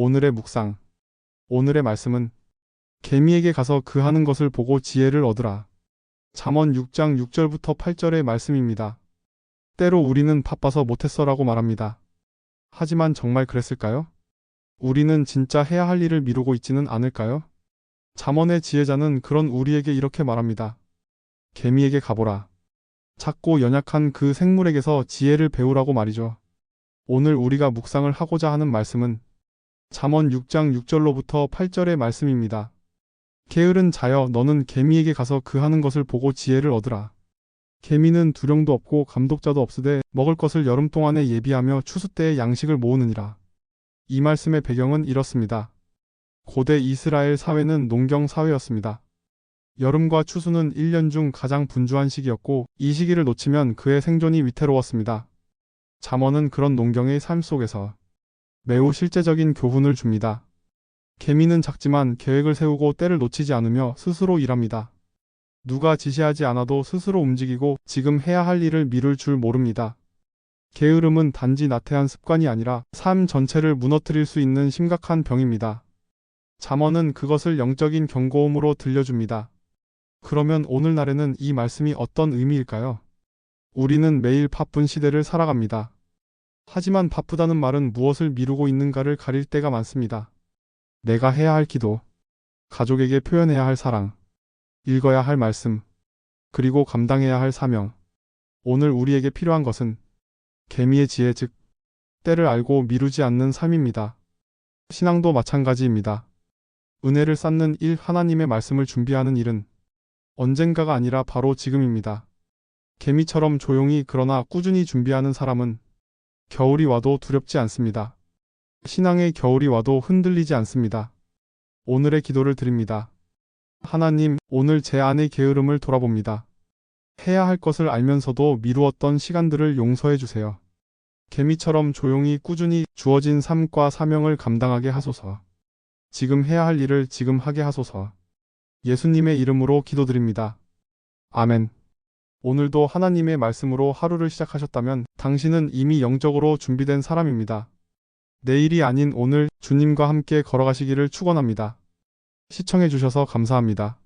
오늘의 묵상. 오늘의 말씀은 개미에게 가서 그 하는 것을 보고 지혜를 얻으라. 잠언 6장 6절부터 8절의 말씀입니다. 때로 우리는 바빠서 못했어라고 말합니다. 하지만 정말 그랬을까요? 우리는 진짜 해야 할 일을 미루고 있지는 않을까요? 잠언의 지혜자는 그런 우리에게 이렇게 말합니다. 개미에게 가보라. 작고 연약한 그 생물에게서 지혜를 배우라고 말이죠. 오늘 우리가 묵상을 하고자 하는 말씀은 잠언 6장 6절로부터 8절의 말씀입니다. 게으른 자여 너는 개미에게 가서 그 하는 것을 보고 지혜를 얻으라. 개미는 두령도 없고 감독자도 없으되 먹을 것을 여름 동안에 예비하며 추수 때에 양식을 모으느니라. 이 말씀의 배경은 이렇습니다. 고대 이스라엘 사회는 농경 사회였습니다. 여름과 추수는 1년 중 가장 분주한 시기였고 이 시기를 놓치면 그의 생존이 위태로웠습니다. 잠언은 그런 농경의 삶 속에서 매우 실제적인 교훈을 줍니다. 개미는 작지만 계획을 세우고 때를 놓치지 않으며 스스로 일합니다. 누가 지시하지 않아도 스스로 움직이고 지금 해야 할 일을 미룰 줄 모릅니다. 게으름은 단지 나태한 습관이 아니라 삶 전체를 무너뜨릴 수 있는 심각한 병입니다. 잠언은 그것을 영적인 경고음으로 들려줍니다. 그러면 오늘날에는 이 말씀이 어떤 의미일까요? 우리는 매일 바쁜 시대를 살아갑니다. 하지만 바쁘다는 말은 무엇을 미루고 있는가를 가릴 때가 많습니다. 내가 해야 할 기도, 가족에게 표현해야 할 사랑, 읽어야 할 말씀, 그리고 감당해야 할 사명. 오늘 우리에게 필요한 것은 개미의 지혜 즉 때를 알고 미루지 않는 삶입니다. 신앙도 마찬가지입니다. 은혜를 쌓는 일 하나님의 말씀을 준비하는 일은 언젠가가 아니라 바로 지금입니다. 개미처럼 조용히 그러나 꾸준히 준비하는 사람은 겨울이 와도 두렵지 않습니다. 신앙의 겨울이 와도 흔들리지 않습니다. 오늘의 기도를 드립니다. 하나님, 오늘 제 안의 게으름을 돌아봅니다. 해야 할 것을 알면서도 미루었던 시간들을 용서해 주세요. 개미처럼 조용히 꾸준히 주어진 삶과 사명을 감당하게 하소서. 지금 해야 할 일을 지금 하게 하소서. 예수님의 이름으로 기도드립니다. 아멘. 오늘도 하나님의 말씀으로 하루를 시작하셨다면 당신은 이미 영적으로 준비된 사람입니다. 내일이 아닌 오늘 주님과 함께 걸어가시기를 축원합니다. 시청해주셔서 감사합니다.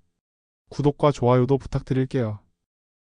구독과 좋아요도 부탁드릴게요.